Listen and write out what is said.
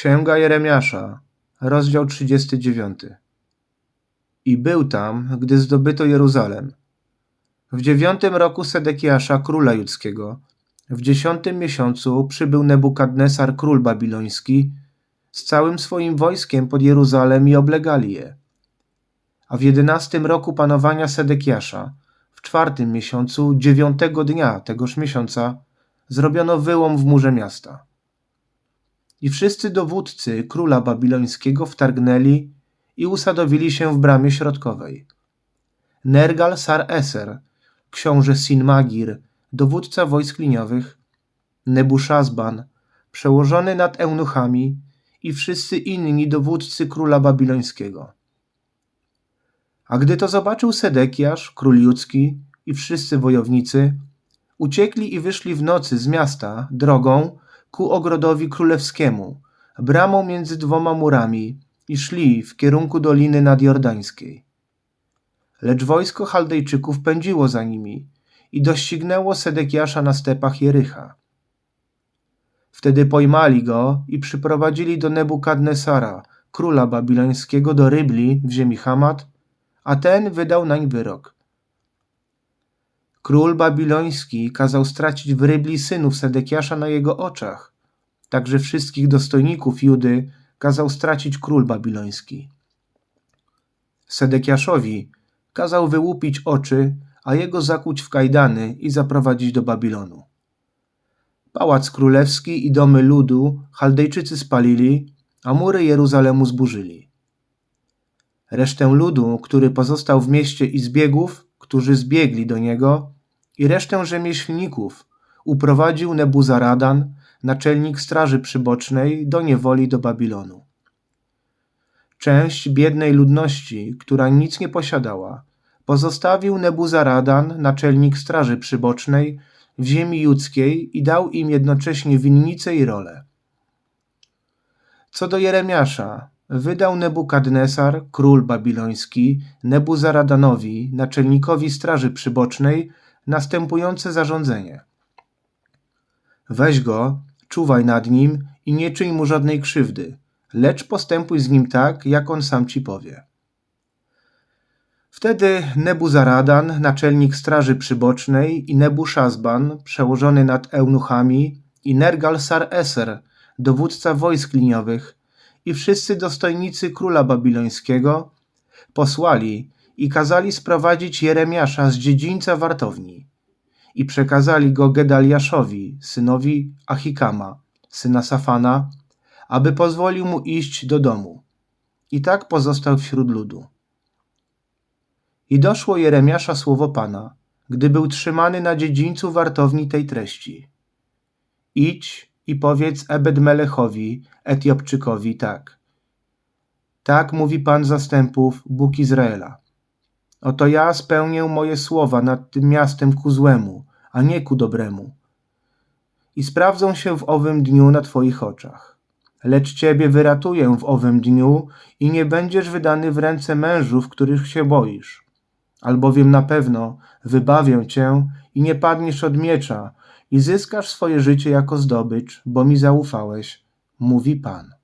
Księga Jeremiasza, rozdział 39. I był tam, gdy zdobyto Jeruzalem. W dziewiątym roku Sedekiasza, króla judzkiego, w dziesiątym miesiącu przybył Nebukadnesar, król babiloński, z całym swoim wojskiem pod Jeruzalem i oblegali je. A w jedenastym roku panowania Sedekiasza, w czwartym miesiącu, dziewiątego dnia tegoż miesiąca, zrobiono wyłom w murze miasta. I wszyscy dowódcy króla babilońskiego wtargnęli i usadowili się w bramie środkowej. Nergal Sar-Eser, książę Sinmagir, dowódca wojsk liniowych, Nebuszazban, przełożony nad eunuchami i wszyscy inni dowódcy króla babilońskiego. A gdy to zobaczył Sedekiasz, król judzki i wszyscy wojownicy, uciekli i wyszli w nocy z miasta drogą ku ogrodowi królewskiemu, bramą między dwoma murami i szli w kierunku doliny nadjordańskiej. Lecz wojsko Chaldejczyków pędziło za nimi i doścignęło Sedekiasza na stepach Jericha. Wtedy pojmali go i przyprowadzili do Nebukadnesara, króla babilońskiego, do Rybli w ziemi Hamat, a ten wydał nań wyrok. Król babiloński kazał stracić w Rybli synów Sedekiasza na jego oczach, także wszystkich dostojników Judy kazał stracić król babiloński. Sedekiaszowi kazał wyłupić oczy, a jego zakuć w kajdany i zaprowadzić do Babilonu. Pałac królewski i domy ludu Chaldejczycy spalili, a mury Jeruzalemu zburzyli. Resztę ludu, który pozostał w mieście i zbiegów, którzy zbiegli do niego, i resztę rzemieślników uprowadził Nebuzaradan, naczelnik straży przybocznej, do niewoli do Babilonu. Część biednej ludności, która nic nie posiadała, pozostawił Nebuzaradan, naczelnik straży przybocznej, w ziemi judzkiej i dał im jednocześnie winnice i role. Co do Jeremiasza, wydał Nebukadnesar, król babiloński, Nebuzaradanowi, naczelnikowi straży przybocznej, następujące zarządzenie. Weź go, czuwaj nad nim i nie czyń mu żadnej krzywdy, lecz postępuj z nim tak, jak on sam ci powie. Wtedy Nebuzaradan, naczelnik straży przybocznej i Nebuszazban, przełożony nad eunuchami i Nergal-Sar-Eser, dowódca wojsk liniowych i wszyscy dostojnicy króla babilońskiego posłali i kazali sprowadzić Jeremiasza z dziedzińca wartowni i przekazali go Gedaliaszowi, synowi Achikama, syna Safana, aby pozwolił mu iść do domu. I tak pozostał wśród ludu. I doszło Jeremiasza słowo Pana, gdy był trzymany na dziedzińcu wartowni tej treści. Idź i powiedz Ebed-Melechowi, Etiopczykowi, tak. Tak mówi Pan zastępów, Bóg Izraela. Oto ja spełnię moje słowa nad tym miastem ku złemu, a nie ku dobremu. I sprawdzą się w owym dniu na Twoich oczach. Lecz Ciebie wyratuję w owym dniu i nie będziesz wydany w ręce mężów, których się boisz. Albowiem na pewno wybawię Cię i nie padniesz od miecza i zyskasz swoje życie jako zdobycz, bo mi zaufałeś, mówi Pan.